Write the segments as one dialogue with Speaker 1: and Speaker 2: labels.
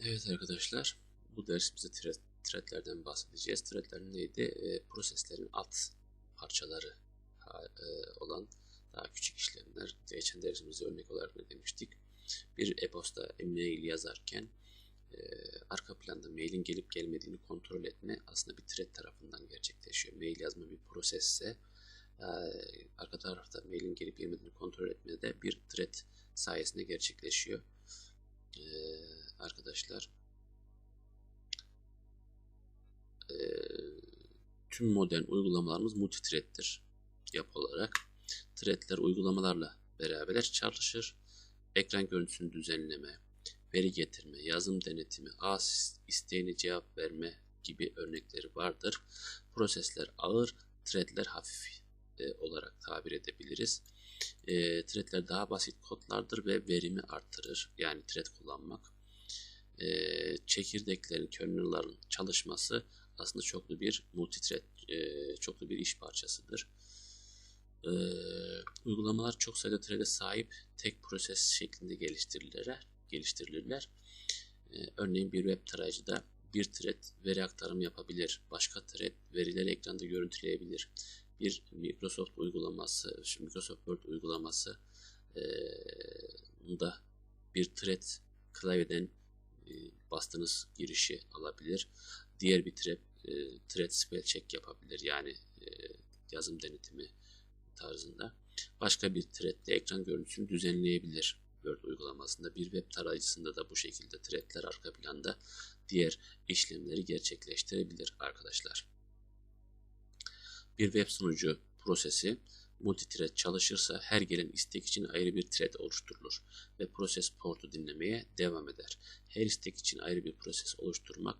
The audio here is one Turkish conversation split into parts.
Speaker 1: Evet arkadaşlar, bu dersimizde thread, threadlerden bahsedeceğiz. Threadler neydi? E, proseslerin alt parçaları ha, e, olan daha küçük işlemler. Geçen dersimizde örnek olarak ne demiştik? Bir e-posta mail yazarken e, arka planda mailin gelip gelmediğini kontrol etme aslında bir thread tarafından gerçekleşiyor. Mail yazma bir prosesse e, arka tarafta mailin gelip gelmediğini kontrol etme de bir thread sayesinde gerçekleşiyor. E, arkadaşlar e, tüm modern uygulamalarımız multithread'tir yapı olarak. Threadler uygulamalarla beraber çalışır. Ekran görüntüsünü düzenleme, veri getirme, yazım denetimi, ağ isteğine cevap verme gibi örnekleri vardır. Prosesler ağır, threadler hafif e, olarak tabir edebiliriz. E, threadler daha basit kodlardır ve verimi arttırır. Yani thread kullanmak. E, çekirdeklerin, kernel'ların çalışması aslında çoklu bir multithread, e, çoklu bir iş parçasıdır. E, uygulamalar çok sayıda thread'e sahip tek proses şeklinde geliştirilirler. geliştirilirler. E, örneğin bir web tarayıcıda bir thread veri aktarımı yapabilir. Başka thread verileri ekranda görüntüleyebilir. Bir Microsoft uygulaması, Microsoft Word uygulaması e, da bir thread klavyeden e, bastığınız girişi alabilir. Diğer bir thread, e, thread spell check yapabilir. Yani e, yazım denetimi tarzında. Başka bir thread de ekran görüntüsünü düzenleyebilir. Word uygulamasında bir web tarayıcısında da bu şekilde threadler arka planda diğer işlemleri gerçekleştirebilir arkadaşlar. Bir web sunucu prosesi multithread çalışırsa her gelen istek için ayrı bir thread oluşturulur ve proses portu dinlemeye devam eder. Her istek için ayrı bir proses oluşturmak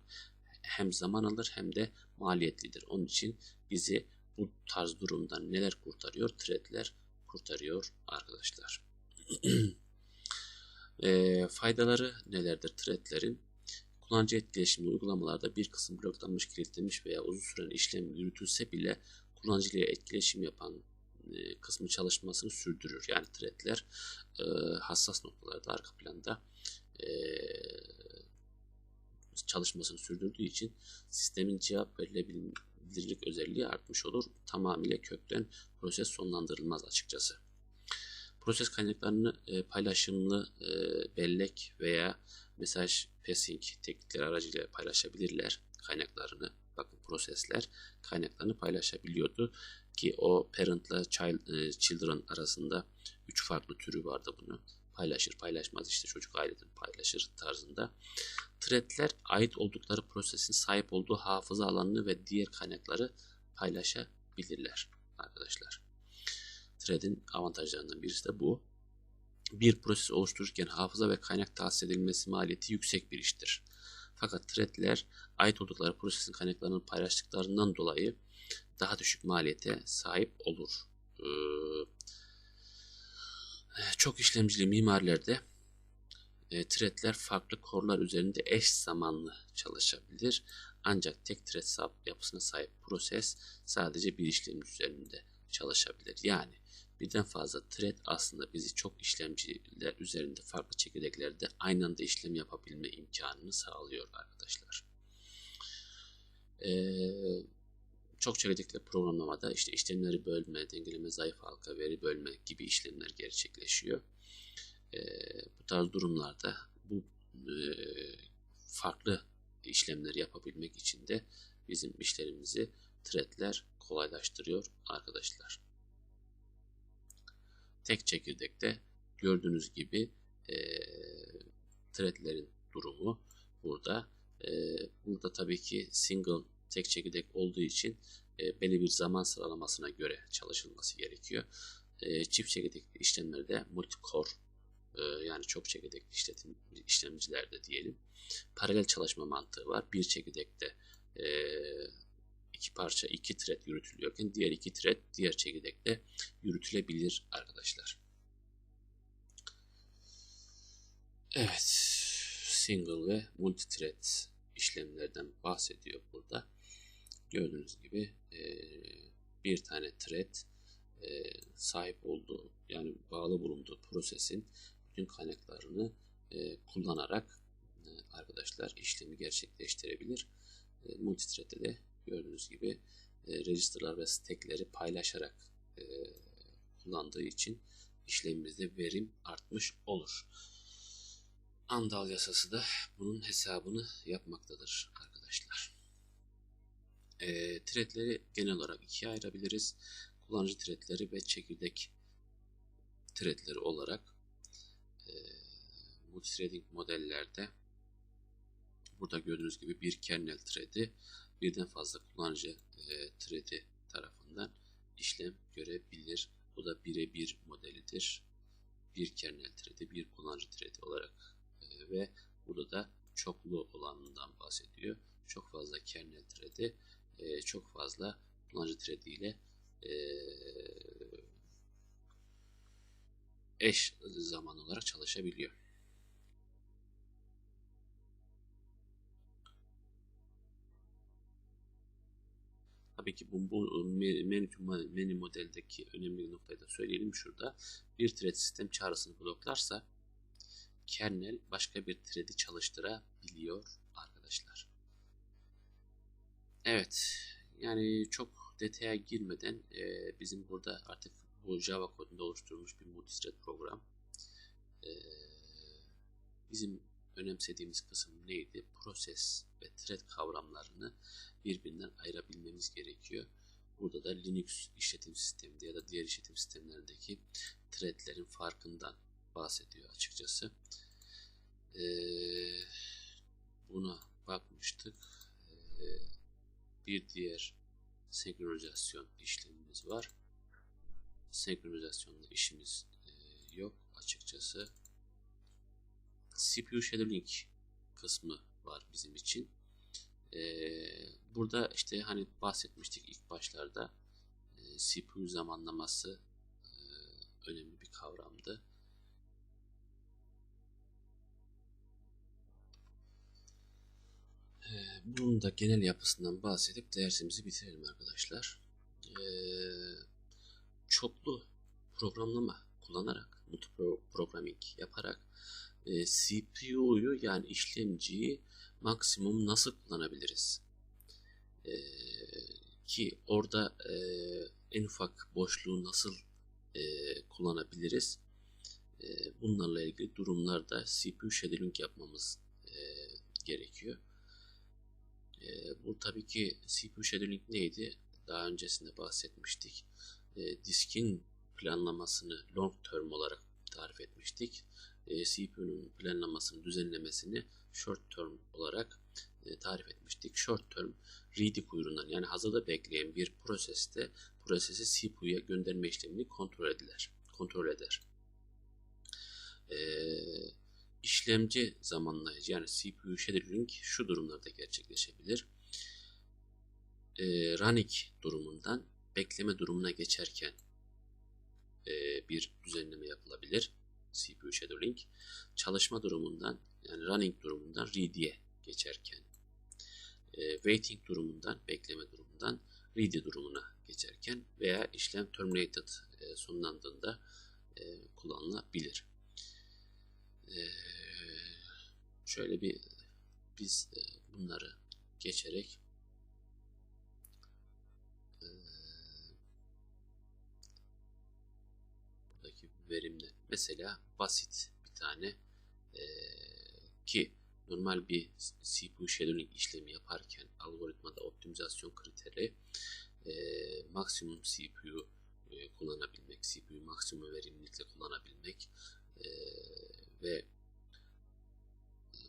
Speaker 1: hem zaman alır hem de maliyetlidir. Onun için bizi bu tarz durumdan neler kurtarıyor? Threadler kurtarıyor arkadaşlar. e, faydaları nelerdir threadlerin? Kullanıcı etkileşimli uygulamalarda bir kısım bloklanmış, kilitlenmiş veya uzun süren işlem yürütülse bile kullanıcıyla etkileşim yapan e, kısmı çalışmasını sürdürür. Yani threadler e, hassas noktalarda arka planda e, çalışmasını sürdürdüğü için sistemin cevap verilebilirlik özelliği artmış olur. Tamamıyla kökten proses sonlandırılmaz açıkçası. Proses kaynaklarını e, paylaşımlı e, bellek veya mesaj passing teknikleri aracılığıyla paylaşabilirler kaynaklarını. Bakın prosesler kaynaklarını paylaşabiliyordu ki o parent'la child, e, children arasında üç farklı türü vardı bunu. Paylaşır paylaşmaz işte çocuk aileden paylaşır tarzında. Threadler ait oldukları prosesin sahip olduğu hafıza alanını ve diğer kaynakları paylaşabilirler arkadaşlar. Thread'in avantajlarından birisi de bu. Bir proses oluştururken hafıza ve kaynak tahsis edilmesi maliyeti yüksek bir iştir. Fakat threadler ait oldukları prosesin kaynaklarını paylaştıklarından dolayı daha düşük maliyete sahip olur. Ee, çok işlemcili mimarilerde e, threadler farklı korelar üzerinde eş zamanlı çalışabilir. Ancak tek thread yapısına sahip proses sadece bir işlemci üzerinde çalışabilir. Yani birden fazla thread aslında bizi çok işlemciler üzerinde farklı çekirdeklerde aynı anda işlem yapabilme imkanını sağlıyor arkadaşlar. Ee, çok çekirdekli programlamada işte işlemleri bölme, dengeleme, zayıf halka, veri bölme gibi işlemler gerçekleşiyor. E, bu tarz durumlarda bu e, farklı işlemleri yapabilmek için de bizim işlerimizi threadler kolaylaştırıyor arkadaşlar. Tek çekirdekte gördüğünüz gibi e, threadlerin durumu burada. E, burada tabii ki single tek çekirdek olduğu için e, belli bir zaman sıralamasına göre çalışılması gerekiyor. E, çift çekirdek işlemlerde multi-core e, yani çok çekirdek işletim, işlemcilerde diyelim paralel çalışma mantığı var. Bir çekirdekte e, iki parça iki thread yürütülüyorken diğer iki thread diğer çekirdekte yürütülebilir arkadaşlar. Evet single ve multi thread işlemlerden bahsediyor burada. Gördüğünüz gibi e, bir tane thread e, sahip olduğu yani bağlı bulunduğu prosesin bütün kaynaklarını e, kullanarak arkadaşlar işlemi gerçekleştirebilir. E, multithread'de de gördüğünüz gibi e, register'lar ve stack'leri paylaşarak e, kullandığı için işlemimizde verim artmış olur. Andal yasası da bunun hesabını yapmaktadır arkadaşlar. E, threadleri genel olarak ikiye ayırabiliriz. Kullanıcı threadleri ve çekirdek threadleri olarak e, multithreading modellerde burada gördüğünüz gibi bir kernel thread'i birden fazla kullanıcı e, thread'i tarafından işlem görebilir. Bu da birebir modelidir. Bir kernel thread'i, bir kullanıcı thread'i olarak e, ve burada da çoklu olanından bahsediyor. Çok fazla kernel thread'i, e, çok fazla kullanıcı thread'i ile e, eş zaman olarak çalışabiliyor. Tabii ki bu, bu menü, menü modeldeki önemli bir noktayı da söyleyelim şurada. Bir thread sistem çağrısını bloklarsa kernel başka bir thread'i çalıştırabiliyor arkadaşlar. Evet yani çok detaya girmeden e, bizim burada artık bu Java kodunda oluşturulmuş bir multithread program. E, bizim önemsediğimiz kısım neydi? Proses ve thread kavramlarını birbirinden ayırabilmemiz gerekiyor. Burada da Linux işletim sisteminde ya da diğer işletim sistemlerindeki threadlerin farkından bahsediyor açıkçası. Ee, buna bakmıştık. Ee, bir diğer senkronizasyon işlemimiz var. Senkronizasyonla işimiz e, yok açıkçası. CPU shadowing kısmı var bizim için. Ee, burada işte hani bahsetmiştik ilk başlarda e, CPU zamanlaması e, önemli bir kavramdı. Ee, bunun da genel yapısından bahsedip dersimizi bitirelim arkadaşlar. Ee, çoklu programlama kullanarak, multi programming yaparak e, CPU'yu yani işlemciyi maksimum nasıl kullanabiliriz? E, ki orada e, en ufak boşluğu nasıl e, kullanabiliriz? E, bunlarla ilgili durumlarda CPU scheduling yapmamız e, gerekiyor. E, bu tabii ki CPU scheduling neydi? Daha öncesinde bahsetmiştik. E, diskin planlamasını long term olarak tarif etmiştik. E, CPU'nun planlamasını, düzenlemesini short term olarak e, tarif etmiştik. Short term ready kuyruğundan yani hazırda bekleyen bir proseste prosesi CPU'ya gönderme işlemini kontrol eder. Kontrol eder. E, işlemci zamanlayıcı yani CPU scheduling şu durumlarda gerçekleşebilir. E, running durumundan bekleme durumuna geçerken e, bir düzenleme yapılabilir. CPU scheduling çalışma durumundan yani running durumundan ready'e geçerken e, waiting durumundan bekleme durumundan ready durumuna geçerken veya işlem terminated e, sonlandığında e, kullanılabilir. E, şöyle bir biz e, bunları geçerek e, buradaki verimli mesela basit bir tane e, ki normal bir CPU shadowing işlemi yaparken algoritmada optimizasyon kriteri e, maksimum CPU e, kullanabilmek, CPU maksimum verimlilikle kullanabilmek e, ve e,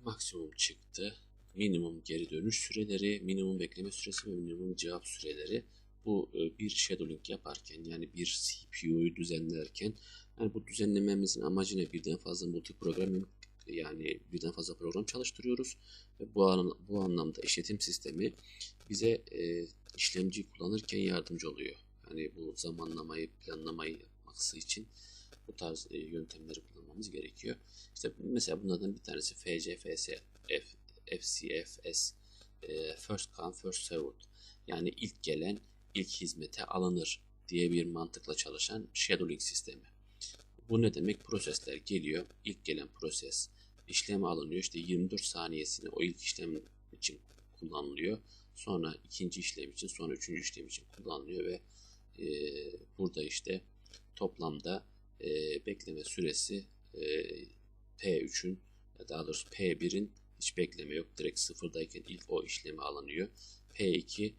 Speaker 1: maksimum çıktı. Minimum geri dönüş süreleri, minimum bekleme süresi ve minimum cevap süreleri bu e, bir shadowing yaparken yani bir CPU'yu düzenlerken yani bu düzenlememizin amacı ne? Birden fazla multi programming yani birden fazla program çalıştırıyoruz. Ve bu, an, bu anlamda işletim sistemi bize e, işlemci kullanırken yardımcı oluyor. Yani bu zamanlamayı, planlamayı yapması için bu tarz e, yöntemleri kullanmamız gerekiyor. İşte mesela bunlardan bir tanesi FCFS, FCFS, e, First Come First Served. Yani ilk gelen ilk hizmete alınır diye bir mantıkla çalışan shadowing sistemi. Bu ne demek? Prosesler geliyor. İlk gelen proses işleme alınıyor. İşte 24 saniyesini o ilk işlem için kullanılıyor. Sonra ikinci işlem için, sonra üçüncü işlem için kullanılıyor ve e, burada işte toplamda e, bekleme süresi e, P3'ün ya daha doğrusu P1'in hiç bekleme yok. Direkt sıfırdayken ilk o işleme alınıyor. P2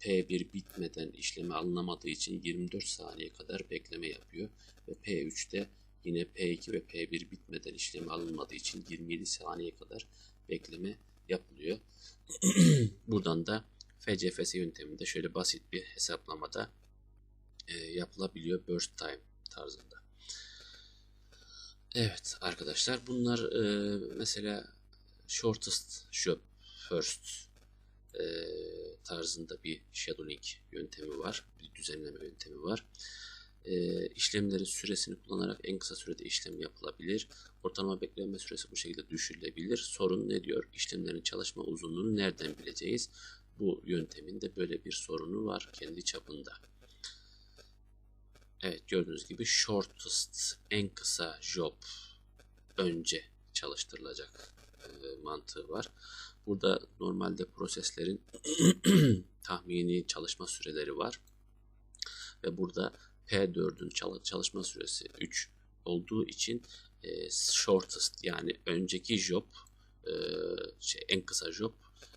Speaker 1: P1 bitmeden işleme alınamadığı için 24 saniye kadar bekleme yapıyor. Ve P3'te yine P2 ve P1 bitmeden işleme alınmadığı için 27 saniye kadar bekleme yapılıyor. Buradan da FCFS yönteminde şöyle basit bir hesaplamada e, yapılabiliyor burst time tarzında. Evet arkadaşlar bunlar e, mesela shortest job first e, tarzında bir shadowing yöntemi var. Bir düzenleme yöntemi var. E, işlemlerin süresini kullanarak en kısa sürede işlem yapılabilir. Ortalama bekleme süresi bu şekilde düşürülebilir. Sorun ne diyor? İşlemlerin çalışma uzunluğunu nereden bileceğiz? Bu yöntemin de böyle bir sorunu var kendi çapında. Evet gördüğünüz gibi shortest en kısa job önce çalıştırılacak e, mantığı var. Burada normalde proseslerin tahmini çalışma süreleri var. Ve burada P4'ün çalışma süresi 3 olduğu için e, shortest yani önceki job e, şey, en kısa job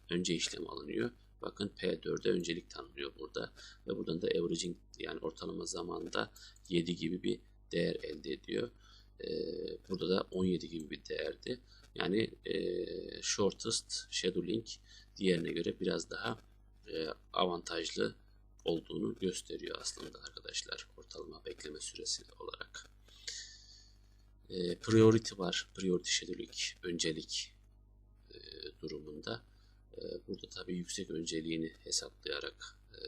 Speaker 1: önce işlem alınıyor. Bakın P4'e öncelik tanınıyor burada. Ve buradan da averaging yani ortalama zamanda 7 gibi bir değer elde ediyor. Ee, burada da 17 gibi bir değerdi. Yani e, shortest scheduling diğerine göre biraz daha e, avantajlı olduğunu gösteriyor aslında arkadaşlar ortalama bekleme süresi olarak. E, priority var. Priority scheduling öncelik e, durumunda. E, burada tabii yüksek önceliğini hesaplayarak e,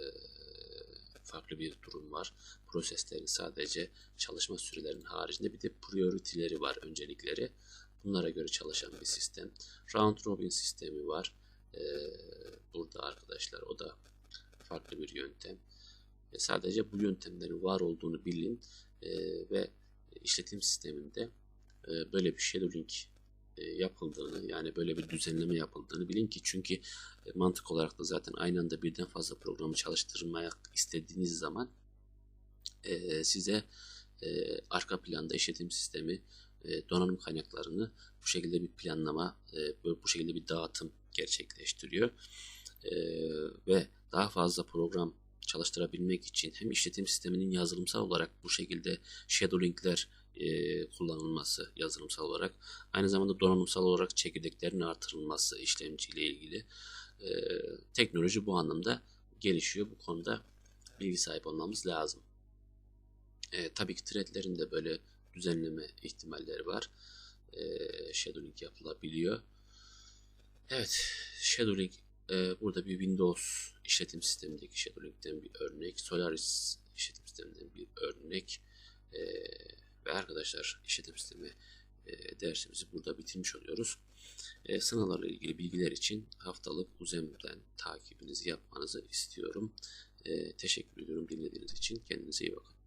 Speaker 1: farklı bir durum var. Proseslerin sadece çalışma sürelerinin haricinde bir de priority'leri var, öncelikleri. Bunlara göre çalışan bir sistem. Round robin sistemi var. Ee, burada arkadaşlar o da farklı bir yöntem. E, sadece bu yöntemlerin var olduğunu bilin e, ve işletim sisteminde e, böyle bir scheduling e, yapıldığını yani böyle bir düzenleme yapıldığını bilin ki çünkü e, mantık olarak da zaten aynı anda birden fazla programı çalıştırmaya istediğiniz zaman e, size arka planda işletim sistemi donanım kaynaklarını bu şekilde bir planlama bu şekilde bir dağıtım gerçekleştiriyor ve daha fazla program çalıştırabilmek için hem işletim sisteminin yazılımsal olarak bu şekilde shadowingler e, kullanılması yazılımsal olarak aynı zamanda donanımsal olarak çekirdeklerin artırılması işlemciyle ilgili e, teknoloji bu anlamda gelişiyor. Bu konuda bilgi sahibi olmamız lazım. E, tabii ki threadlerin de böyle düzenleme ihtimalleri var. E, shadowing yapılabiliyor. Evet, shadowing e, burada bir Windows işletim sistemindeki shadowing'den bir örnek, Solaris işletim sisteminden bir örnek. E, ve arkadaşlar işletim sistemi e, dersimizi burada bitirmiş oluyoruz. E, sınavlarla ilgili bilgiler için haftalık Uzem'den takibinizi yapmanızı istiyorum. E, teşekkür ediyorum dinlediğiniz için. Kendinize iyi bakın.